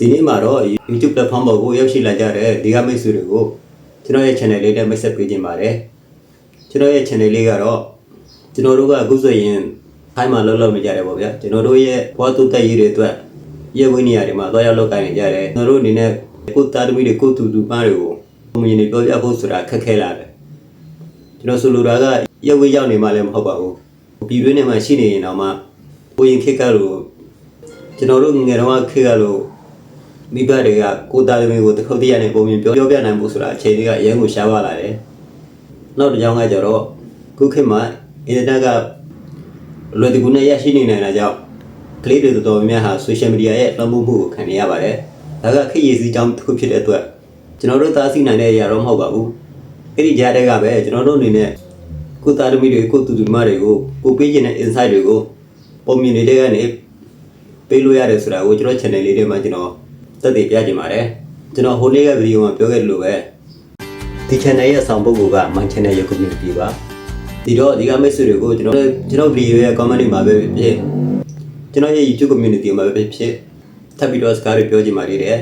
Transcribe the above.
ဒီနေ့မှာတော့ YouTube platform ပေါ်ကိုရောက်ရှိလာကြတဲ့ဒီကမိတ်ဆွေတွေကိုကျွန်တော်ရဲ့ channel လေးနဲ့မိတ်ဆက်ပေးခြင်းပါတယ်ကျွန်တော်ရဲ့ channel လေးကတော့ကျွန်တော်တို့ကအခုဆိုရင်ခိုင်းမှလောက်လောက်နေကြတယ်ပေါ့ဗျာကျွန်တော်တို့ရဲ့ဘဝတုတ်တက်ရေးတွေအတွက်ရဲဝင်းနေရာတွေမှာတော့ရောက်လောက်ကိုင်းနေကြတယ်ကျွန်တော်တို့အနေနဲ့ကိုယ်သားသမီးတွေကိုယ်တူတူပါတွေကိုပုံမြင်နေပြောပြဖို့ဆိုတာခက်ခဲလာတယ်ကျွန်တော်ဆိုလိုတာကရဲဝင်းရောက်နေမှလည်းမဟုတ်ပါဘူးပြည်တွင်းထဲမှာရှိနေရင်တော့မှကိုရင်ခက်ကလို့ကျွန်တော်တို့ငယ်ငယ်တော့ခက်ကလို့ မိဘတွေကကိုယ်သားသမီးကိုတစ်ခုတည်းရနေပုံမြင်ပြောပြောပြနိုင်ဖို့ဆိုတာအခြေအနေကအရင်ကိုရှားပါလာတယ်။နောက်တစ်ကြောင်းကကြတော့ခုခေတ်မှာအင်တာနက်ကလွယ်တကူနဲ့ရရှိနေနိုင်တာကြောင့်ကလေးတွေတော်တော်များများဟာ social media ရဲ့လွှမ်းမိုးမှုကိုခံနေရပါတယ်။ဒါကခေတ်ရည်စည်းကြောင်းတစ်ခုဖြစ်တဲ့အတွက်ကျွန်တော်တို့သားစီနိုင်တဲ့အရာတော့မဟုတ်ပါဘူး။အဲ့ဒီကြားတဲ့ကပဲကျွန်တော်တို့အနေနဲ့ကိုယ်သားသမီးတွေကိုယ်တူတူမတွေကိုကိုပေးခြင်းတဲ့ insight တွေကိုပုံမြင်နေတဲ့ကနေပေးလို့ရတယ်ဆိုတာကိုကျွန်တော် channel လေးထဲမှာကျွန်တော် သက်သေပြချင်ပါတယ်ကျွန်တော်ဟိုနေ့ကဗီဒီယိုမှာပြောခဲ့တယ်လို့ပဲဒီ channel ရဲ့အဆောင်ပုဂ္ဂိုလ်က my channel ရဲ့ community ပါဒီတော့ဒီကမိတ်ဆွေတွေကိုကျွန်တော်ကျွန်တော်ဗီဒီယိုရဲ့ comment တွေမှာပဲဖြစ်ဖြစ်ကျွန်တော်ရဲ့ YouTube community မှာပဲဖြစ်ဖြစ်ထပ်ပြီးတော့စကားတွေပြောချင်ပါသေးတယ်